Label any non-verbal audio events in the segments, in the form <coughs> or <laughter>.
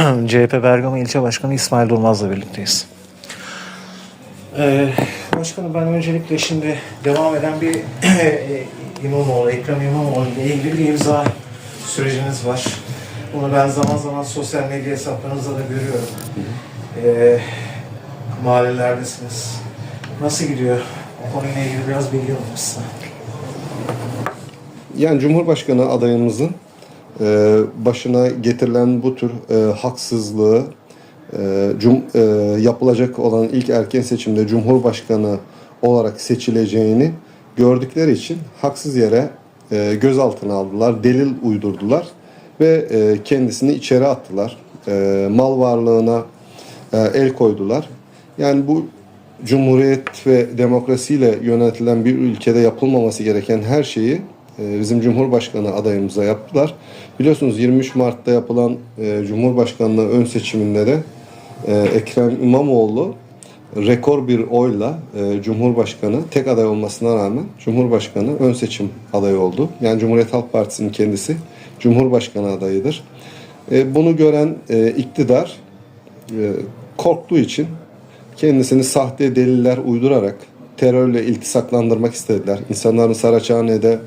<clears throat> CHP Bergama İlçe Başkanı İsmail Durmaz'la birlikteyiz. Ee, başkanım ben öncelikle şimdi devam eden bir <clears throat> İmamoğlu, Ekrem İmamoğlu ile ilgili bir imza süreciniz var. Bunu ben zaman zaman sosyal medya hesaplarınızda da görüyorum. Ee, mahallelerdesiniz. Nasıl gidiyor? O konuyla ilgili biraz bilgi size. Yani Cumhurbaşkanı adayımızın e, başına getirilen bu tür e, haksızlığı e, cum, e, yapılacak olan ilk erken seçimde Cumhurbaşkanı olarak seçileceğini gördükleri için haksız yere e, gözaltına aldılar, delil uydurdular ve e, kendisini içeri attılar. E, mal varlığına e, el koydular. Yani bu cumhuriyet ve demokrasiyle yönetilen bir ülkede yapılmaması gereken her şeyi e, bizim Cumhurbaşkanı adayımıza yaptılar. Biliyorsunuz 23 Mart'ta yapılan e, Cumhurbaşkanlığı ön seçiminde de e, Ekrem İmamoğlu rekor bir oyla e, Cumhurbaşkanı tek aday olmasına rağmen Cumhurbaşkanı ön seçim adayı oldu. Yani Cumhuriyet Halk Partisi'nin kendisi Cumhurbaşkanı adayıdır. E, bunu gören e, iktidar e, korktuğu için kendisini sahte deliller uydurarak terörle iltisaklandırmak istediler. İnsanların Saraçhane'de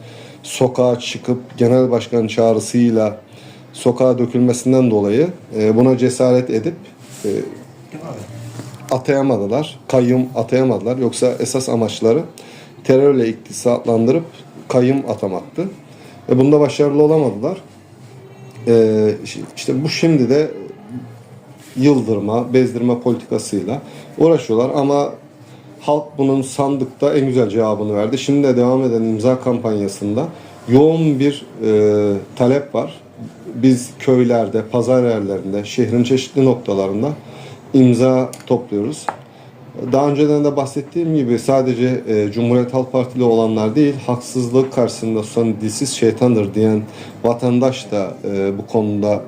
sokağa çıkıp genel başkan çağrısıyla sokağa dökülmesinden dolayı e, buna cesaret edip e, atayamadılar. Kayyum atayamadılar. Yoksa esas amaçları terörle iktisatlandırıp kayyum atamaktı. Ve bunda başarılı olamadılar. Ee, işte bu şimdi de yıldırma, bezdirme politikasıyla uğraşıyorlar ama halk bunun sandıkta en güzel cevabını verdi. Şimdi de devam eden imza kampanyasında yoğun bir e, talep var. Biz köylerde, pazar yerlerinde, şehrin çeşitli noktalarında imza topluyoruz. Daha önceden de bahsettiğim gibi sadece e, Cumhuriyet Halk Partili olanlar değil, haksızlık karşısında susan dilsiz şeytandır diyen vatandaş da e, bu konuda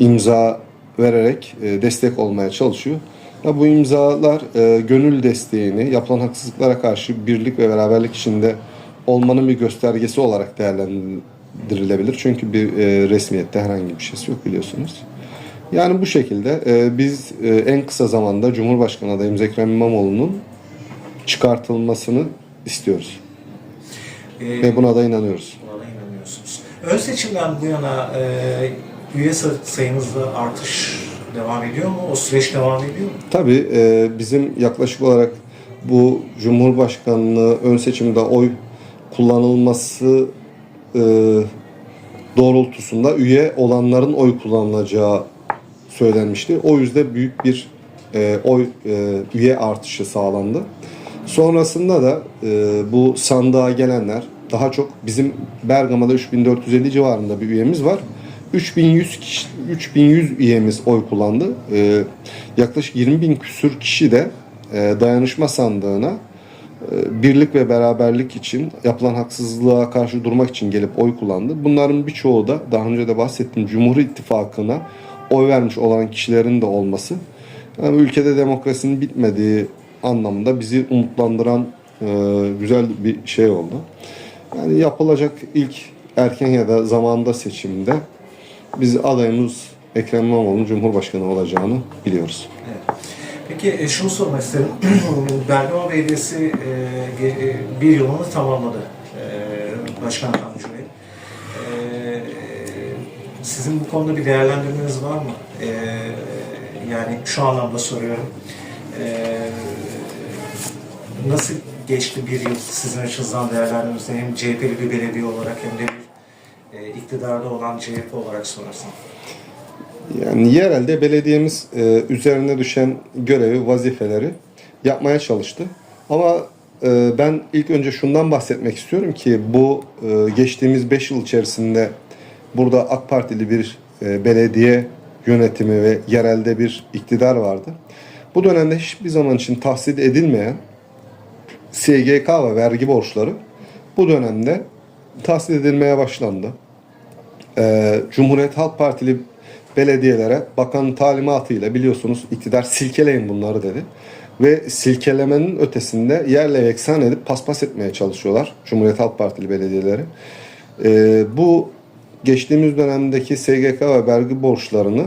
imza vererek e, destek olmaya çalışıyor. Ya bu imzalar e, gönül desteğini, yapılan haksızlıklara karşı birlik ve beraberlik içinde olmanın bir göstergesi olarak değerlendirilebilir. Çünkü bir e, resmiyette herhangi bir şeysi yok biliyorsunuz. Yani bu şekilde e, biz e, en kısa zamanda Cumhurbaşkanı adayımız Ekrem İmamoğlu'nun çıkartılmasını istiyoruz. Ee, Ve buna da inanıyoruz. Buna da inanıyorsunuz. Ön seçimden bu yana e, üye say- sayınızda artış devam ediyor mu? O süreç devam ediyor mu? Tabii e, bizim yaklaşık olarak bu Cumhurbaşkanlığı ön seçimde oy kullanılması e, doğrultusunda üye olanların oy kullanılacağı söylenmişti. O yüzde büyük bir e, oy e, üye artışı sağlandı. Sonrasında da e, bu sandığa gelenler daha çok bizim Bergama'da 3450 civarında bir üyemiz var. 3100 kişi, 3100 üyemiz oy kullandı. E, yaklaşık 20 bin küsür kişi de e, dayanışma sandığına e, birlik ve beraberlik için yapılan haksızlığa karşı durmak için gelip oy kullandı. Bunların birçoğu da daha önce de bahsettiğim Cumhur İttifakı'na oy vermiş olan kişilerin de olması. Yani ülkede demokrasinin bitmediği anlamında bizi umutlandıran e, güzel bir şey oldu. Yani yapılacak ilk erken ya da zamanda seçimde biz adayımız Ekrem İmamoğlu'nun Cumhurbaşkanı olacağını biliyoruz. Evet. Peki e, şunu sormak isterim. <clears throat> Bergama Belediyesi e, e, bir yılını tamamladı. E, Başkan Tanju. E, sizin bu konuda bir değerlendirmeniz var mı? Yani şu anlamda soruyorum. Nasıl geçti bir yıl sizin açınızdan değerlendirmenizde hem CHP'li bir belediye olarak hem de iktidarda olan CHP olarak sorarsam. Yani yerelde belediyemiz e, üzerine düşen görevi, vazifeleri yapmaya çalıştı. Ama e, ben ilk önce şundan bahsetmek istiyorum ki bu e, geçtiğimiz 5 yıl içerisinde burada AK Partili bir e, belediye yönetimi ve yerelde bir iktidar vardı. Bu dönemde hiçbir zaman için tahsil edilmeyen SGK ve vergi borçları bu dönemde tahsil edilmeye başlandı. Ee, Cumhuriyet Halk Partili belediyelere bakanın talimatıyla biliyorsunuz iktidar silkeleyin bunları dedi. Ve silkelemenin ötesinde yerle yeksan edip paspas etmeye çalışıyorlar Cumhuriyet Halk Partili belediyeleri. Ee, bu geçtiğimiz dönemdeki SGK ve vergi borçlarını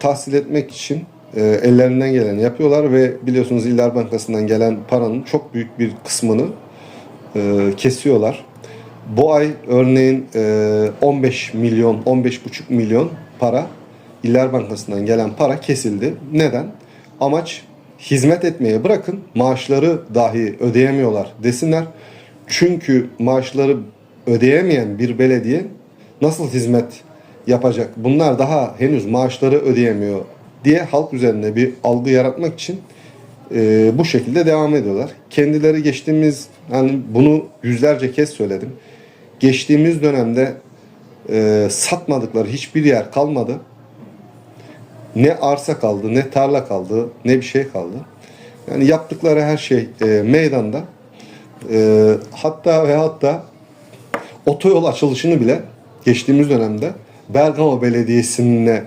tahsil etmek için e, ellerinden geleni yapıyorlar ve biliyorsunuz İller Bankası'ndan gelen paranın çok büyük bir kısmını e, kesiyorlar. Bu ay örneğin e, 15 milyon, 15,5 milyon para İller Bankası'ndan gelen para kesildi. Neden? Amaç hizmet etmeye bırakın maaşları dahi ödeyemiyorlar desinler. Çünkü maaşları ödeyemeyen bir belediye nasıl hizmet yapacak? Bunlar daha henüz maaşları ödeyemiyor diye halk üzerinde bir algı yaratmak için e, bu şekilde devam ediyorlar. Kendileri geçtiğimiz yani bunu yüzlerce kez söyledim. Geçtiğimiz dönemde e, satmadıkları hiçbir yer kalmadı. Ne arsa kaldı, ne tarla kaldı, ne bir şey kaldı. Yani yaptıkları her şey e, meydanda. E, hatta ve hatta otoyol açılışını bile geçtiğimiz dönemde Bergama Belediyesi'ne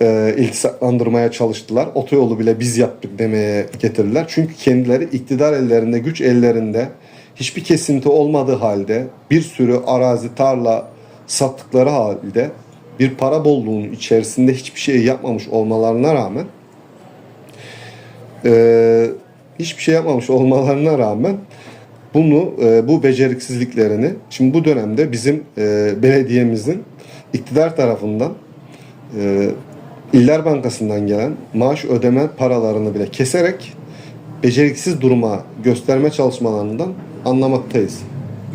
e, iltisaklandırmaya çalıştılar. Otoyolu bile biz yaptık demeye getirdiler. Çünkü kendileri iktidar ellerinde, güç ellerinde hiçbir kesinti olmadığı halde bir sürü arazi, tarla sattıkları halde bir para bolluğunun içerisinde hiçbir şey yapmamış olmalarına rağmen e, hiçbir şey yapmamış olmalarına rağmen bunu e, bu beceriksizliklerini şimdi bu dönemde bizim e, belediyemizin iktidar tarafından e, İller Bankası'ndan gelen maaş ödeme paralarını bile keserek beceriksiz duruma gösterme çalışmalarından anlamaktayız.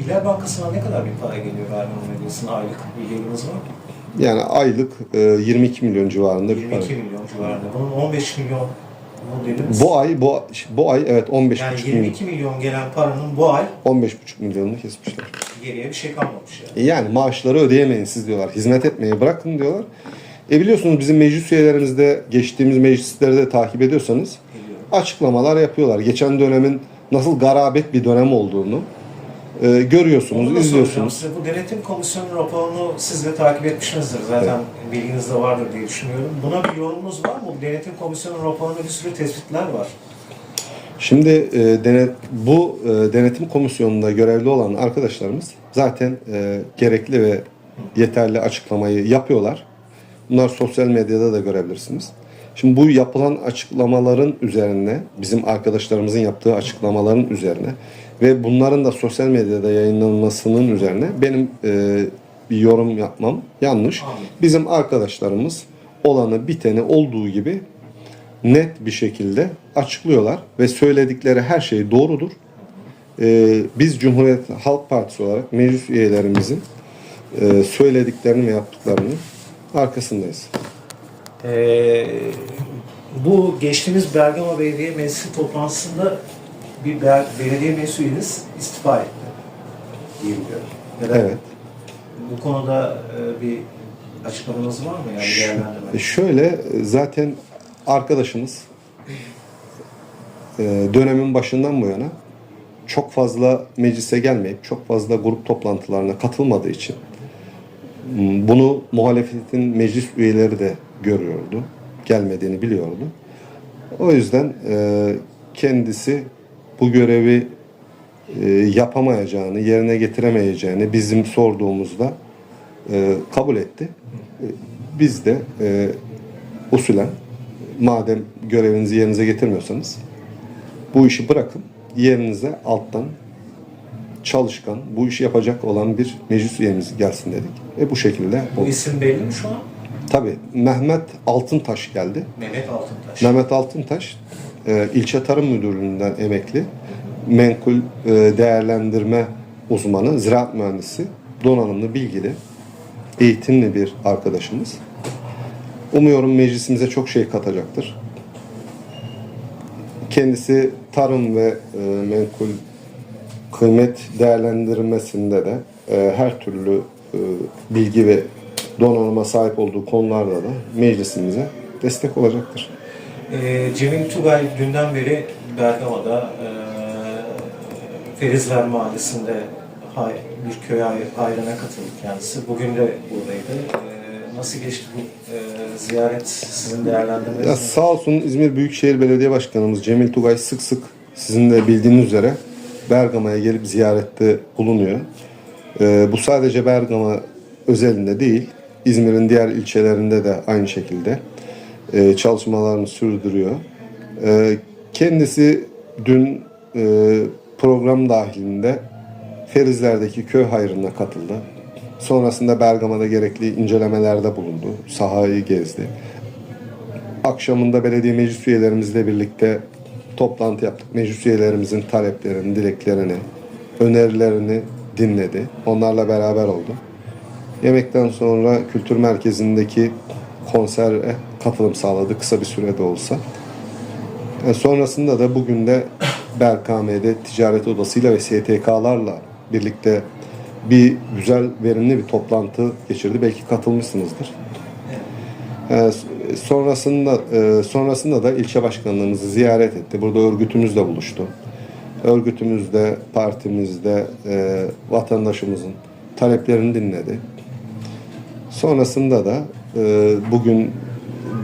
İller Bankası'na ne kadar bir para geliyor Bergama Belediyesi'ne aylık bilginiz var mı? Yani aylık e, 22 milyon civarında bir para. 22 milyon civarında. Bunun 15 milyon? Bu ay bu bu ay evet 15,5 yani milyon 22 milyon gelen paranın bu ay 15,5 milyonunu kesmişler. geriye bir şey kalmamış yani. Yani maaşları ödeyemeyin siz diyorlar. Hizmet etmeyi bırakın diyorlar. E biliyorsunuz bizim meclis üyelerimizde geçtiğimiz meclisleri de takip ediyorsanız Biliyorum. açıklamalar yapıyorlar. Geçen dönemin nasıl garabet bir dönem olduğunu e, görüyorsunuz, Onu da soracağım izliyorsunuz. size. Bu denetim komisyonu raporunu siz de takip etmişsinizdir. Zaten bilginiz de vardır diye düşünüyorum. Buna bir yorumunuz var mı? Bu denetim komisyonu raporunda bir sürü tespitler var. Şimdi e, denet, bu e, denetim komisyonunda görevli olan arkadaşlarımız zaten e, gerekli ve yeterli açıklamayı yapıyorlar. Bunlar sosyal medyada da görebilirsiniz. Şimdi bu yapılan açıklamaların üzerine, bizim arkadaşlarımızın yaptığı açıklamaların üzerine ve bunların da sosyal medyada yayınlanmasının üzerine benim e, bir yorum yapmam yanlış. Bizim arkadaşlarımız olanı biteni olduğu gibi net bir şekilde açıklıyorlar ve söyledikleri her şey doğrudur. Ee, biz Cumhuriyet Halk Partisi olarak meclis üyelerimizin e, söylediklerini ve yaptıklarının arkasındayız. Ee, bu geçtiğimiz Bergama Belediye Meclisi toplantısında bir bel- belediye meclisiniz istifa etti diye biliyorum. Neden? Evet. Bu konuda e, bir açıklamanız var mı? Yani bir E, değerlendirme. şöyle e, zaten arkadaşımız e, dönemin başından bu yana çok fazla meclise gelmeyip çok fazla grup toplantılarına katılmadığı için bunu muhalefetin meclis üyeleri de görüyordu. Gelmediğini biliyordu. O yüzden e, kendisi bu görevi e, yapamayacağını, yerine getiremeyeceğini bizim sorduğumuzda e, kabul etti. E, Biz de e, usulen madem görevinizi yerinize getirmiyorsanız bu işi bırakın yerinize alttan çalışkan, bu işi yapacak olan bir meclis üyemiz gelsin dedik. Ve bu şekilde Bu isim belli mi şu an? Tabii Mehmet Altıntaş geldi. Mehmet Altıntaş. Mehmet Altıntaş e, ilçe tarım müdürlüğünden emekli. Menkul e, değerlendirme uzmanı, ziraat mühendisi, donanımlı, bilgili, eğitimli bir arkadaşımız. Umuyorum meclisimize çok şey katacaktır. Kendisi tarım ve e, menkul kıymet değerlendirmesinde de e, her türlü e, bilgi ve donanıma sahip olduğu konularda da meclisimize destek olacaktır. Ee, Cemil Tugay dünden beri Bergama'da e, Ferizler Mahallesi'nde hay- bir köy ay- ayrına katıldı kendisi. Bugün de buradaydı. Ee, nasıl geçti bu e, ziyaret sizin değerlendirmeniz? Ya sağ olsun İzmir Büyükşehir Belediye Başkanımız Cemil Tugay sık sık sizin de bildiğiniz üzere Bergama'ya gelip ziyarette bulunuyor. Ee, bu sadece Bergama özelinde değil, İzmir'in diğer ilçelerinde de aynı şekilde. e, çalışmalarını sürdürüyor. E, kendisi dün e, program dahilinde Ferizler'deki köy hayrına katıldı. Sonrasında Bergama'da gerekli incelemelerde bulundu. Sahayı gezdi. Akşamında belediye meclis üyelerimizle birlikte toplantı yaptık. Meclis üyelerimizin taleplerini, dileklerini, önerilerini dinledi. Onlarla beraber oldu. Yemekten sonra kültür merkezindeki konsere katılım sağladı kısa bir sürede olsa. E, sonrasında da bugün de Berkame'de ticaret odasıyla ve STK'larla birlikte bir güzel verimli bir toplantı geçirdi. Belki katılmışsınızdır. E, sonrasında e, sonrasında da ilçe başkanlığımızı ziyaret etti. Burada örgütümüzle buluştu. Örgütümüzde, partimizde e, vatandaşımızın taleplerini dinledi. Sonrasında da e, bugün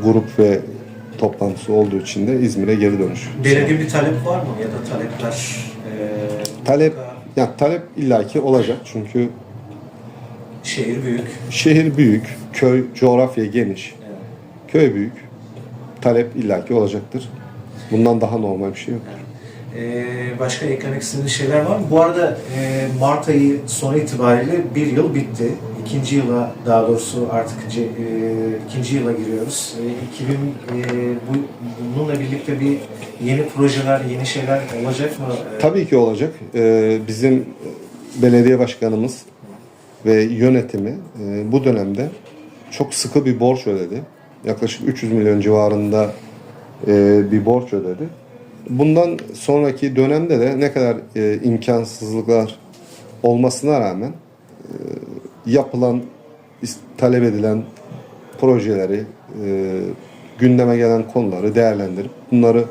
grup ve toplantısı olduğu için de İzmir'e geri dönüş. Belediye bir talep var mı ya da talepler? e, Talep, ya talep illaki olacak çünkü Şehir büyük. şehir büyük, köy, coğrafya geniş. Evet. Köy büyük, talep illaki olacaktır. Bundan daha normal bir şey yok. Ee, başka eklemek istediğiniz şeyler var mı? Bu arada e, Mart ayı sonu itibariyle bir yıl bitti. İkinci yıla daha doğrusu artık e, ikinci yıla giriyoruz. E, 2000 e, bu, bununla birlikte bir yeni projeler, yeni şeyler olacak mı? E, Tabii ki olacak. Ee, bizim belediye başkanımız ve yönetimi e, bu dönemde çok sıkı bir borç ödedi. Yaklaşık 300 milyon civarında e, bir borç ödedi. Bundan sonraki dönemde de ne kadar e, imkansızlıklar olmasına rağmen e, yapılan, talep edilen projeleri, e, gündeme gelen konuları değerlendirip bunları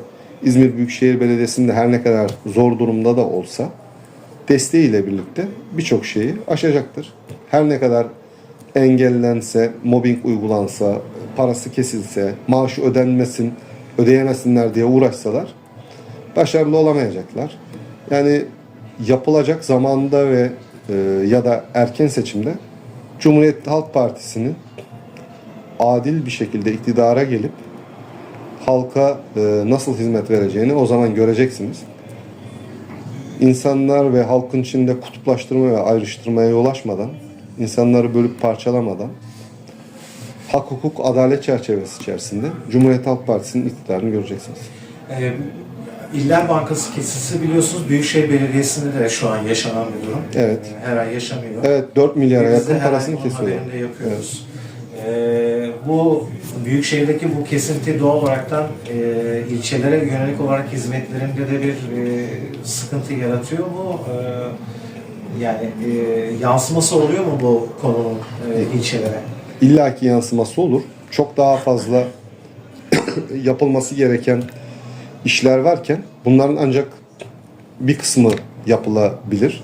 İzmir Büyükşehir Belediyesi'nde her ne kadar zor durumda da olsa desteğiyle birlikte birçok şeyi aşacaktır. Her ne kadar engellense, mobbing uygulansa, parası kesilse, maaşı ödenmesin, ödeyemesinler diye uğraşsalar başarılı olamayacaklar. Yani yapılacak zamanda ve e, ya da erken seçimde Cumhuriyet Halk Partisi'nin adil bir şekilde iktidara gelip halka e, nasıl hizmet vereceğini o zaman göreceksiniz. İnsanlar ve halkın içinde kutuplaştırma ve ayrıştırmaya yol açmadan, insanları bölüp parçalamadan, hak hukuk adalet çerçevesi içerisinde Cumhuriyet Halk Partisi'nin iktidarını göreceksiniz. e, İller Bankası kesisi biliyorsunuz Büyükşehir Belediyesi'nde de şu an yaşanan bir durum. Evet. E, her ay yaşanıyor. Evet 4 milyara Biz yakın her parasını kesiyorlar. haberini de yapıyoruz. Ee, bu büyükşehirdeki bu kesinti doğal olaraktan e, ilçelere yönelik olarak hizmetlerinde de bir e, sıkıntı yaratıyor mu? Ee, yani e, yansıması oluyor mu bu konunun e, ilçelere? İlla ki yansıması olur. Çok daha fazla <coughs> yapılması gereken işler varken bunların ancak bir kısmı yapılabilir.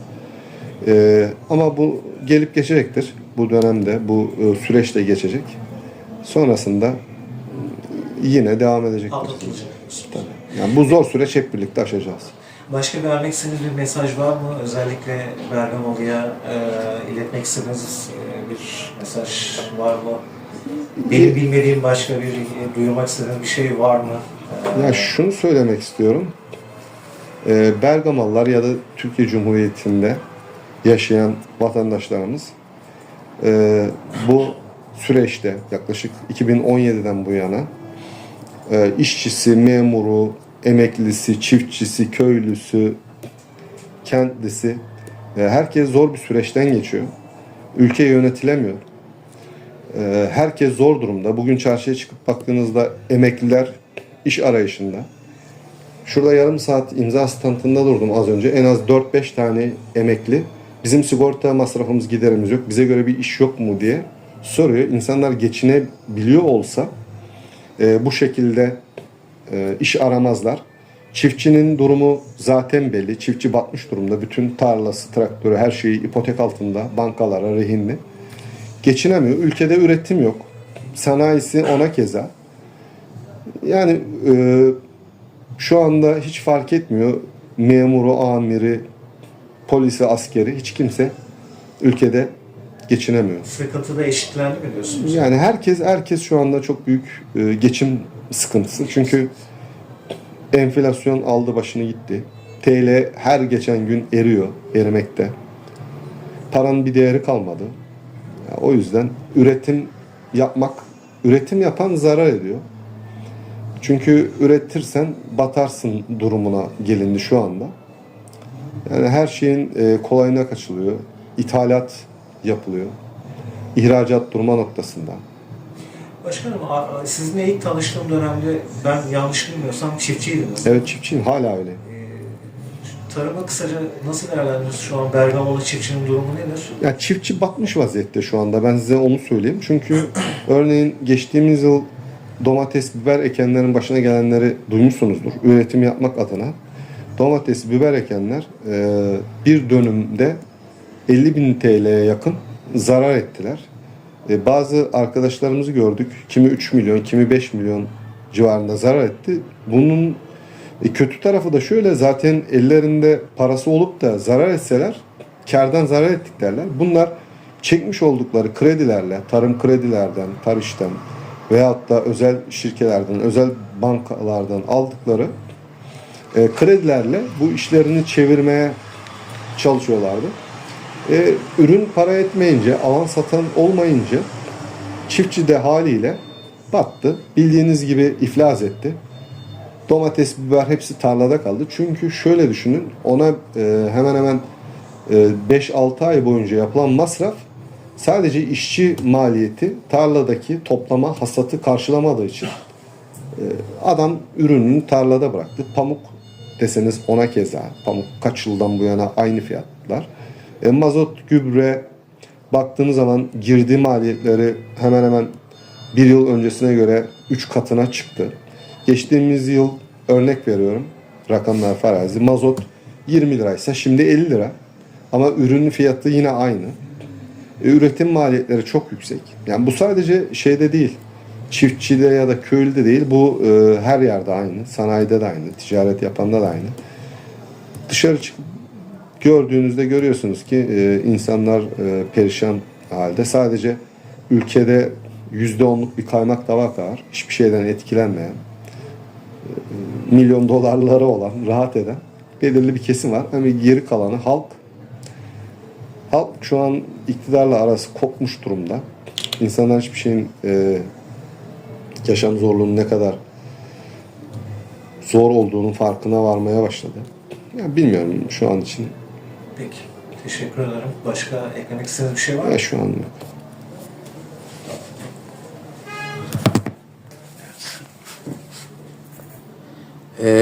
Ee, ama bu gelip geçecektir. Bu dönemde, bu e, süreçte geçecek. Sonrasında yine devam edecektir. Tabii. Yani bu zor süreç hep birlikte aşacağız. Başka vermek istediğiniz bir mesaj var mı? Özellikle Bergamo'ya e, iletmek istediğiniz e, bir mesaj var mı? Benim bilmediğim başka bir, e, duyurmak istediğiniz bir şey var mı? Ya şunu söylemek istiyorum. Ee, Bergamalılar ya da Türkiye Cumhuriyeti'nde yaşayan vatandaşlarımız e, bu süreçte yaklaşık 2017'den bu yana e, işçisi, memuru, emeklisi, çiftçisi, köylüsü, kentlisi herkes zor bir süreçten geçiyor. Ülke yönetilemiyor. E, herkes zor durumda. Bugün çarşıya çıkıp baktığınızda emekliler iş arayışında. Şurada yarım saat imza standında durdum az önce. En az 4-5 tane emekli. Bizim sigorta masrafımız giderimiz yok. Bize göre bir iş yok mu diye soruyor. İnsanlar geçinebiliyor olsa e, bu şekilde e, iş aramazlar. Çiftçinin durumu zaten belli. Çiftçi batmış durumda. Bütün tarlası, traktörü, her şeyi ipotek altında. Bankalara, rehinli. Geçinemiyor. Ülkede üretim yok. Sanayisi ona keza. Yani e, şu anda hiç fark etmiyor. Memuru, amiri, polisi, askeri hiç kimse ülkede geçinemiyor. Sıkıntıda eşitlendi mi diyorsunuz? Yani herkes herkes şu anda çok büyük e, geçim sıkıntısı. Çünkü enflasyon aldı başını gitti. TL her geçen gün eriyor, erimekte. Paranın bir değeri kalmadı. O yüzden üretim yapmak, üretim yapan zarar ediyor. Çünkü üretirsen batarsın durumuna gelindi şu anda. Yani her şeyin e, kolayına kaçılıyor. İthalat yapılıyor. İhracat durma noktasında. Başkanım sizinle ilk tanıştığım dönemde ben yanlış bilmiyorsam çiftçiydiniz. Evet çiftçiyim hala öyle. Tarımı kısaca nasıl değerlendiriyorsunuz şu an? Bergamalı çiftçinin durumu nedir? Ya çiftçi batmış vaziyette şu anda. Ben size onu söyleyeyim. Çünkü <clears throat> örneğin geçtiğimiz yıl domates, biber ekenlerin başına gelenleri duymuşsunuzdur. Üretim yapmak adına. Domates, biber ekenler e, bir dönümde 50 bin TL'ye yakın zarar ettiler. E, bazı arkadaşlarımızı gördük. Kimi 3 milyon, kimi 5 milyon civarında zarar etti. Bunun e, kötü tarafı da şöyle zaten ellerinde parası olup da zarar etseler kardan zarar ettik derler. Bunlar çekmiş oldukları kredilerle, tarım kredilerden, tarıştan veyahut da özel şirketlerden, özel bankalardan aldıkları e, kredilerle bu işlerini çevirmeye çalışıyorlardı. E, ürün para etmeyince, alan satan olmayınca çiftçi de haliyle battı. Bildiğiniz gibi iflas etti. Domates, biber hepsi tarlada kaldı. Çünkü şöyle düşünün ona e, hemen hemen e, 5-6 ay boyunca yapılan masraf sadece işçi maliyeti tarladaki toplama hasatı karşılamadığı için e, adam ürününü tarlada bıraktı. Pamuk deseniz ona keza. Pamuk kaç yıldan bu yana aynı fiyatlar. E, mazot, gübre baktığınız zaman girdi maliyetleri hemen hemen bir yıl öncesine göre 3 katına çıktı. Geçtiğimiz yıl örnek veriyorum. Rakamlar farazi. Mazot 20 liraysa şimdi 50 lira. Ama ürün fiyatı yine aynı. E, üretim maliyetleri çok yüksek. Yani bu sadece şeyde değil. Çiftçide ya da köylüde değil. Bu e, her yerde aynı. Sanayide de aynı. Ticaret yapanda da aynı. Dışarı çıkıp gördüğünüzde görüyorsunuz ki e, insanlar e, perişan halde. Sadece ülkede %10'luk bir kaymak tabak var. Hiçbir şeyden etkilenmeyen, milyon dolarları olan, rahat eden belirli bir kesim var. Ama geri kalanı halk. Halk şu an iktidarla arası kopmuş durumda. İnsanlar hiçbir şeyin e, yaşam zorluğunun ne kadar zor olduğunun farkına varmaya başladı. Ya bilmiyorum şu an için. Peki. Teşekkür ederim. Başka eklemek istediğiniz bir şey var mı? Ya şu an yok. Eh.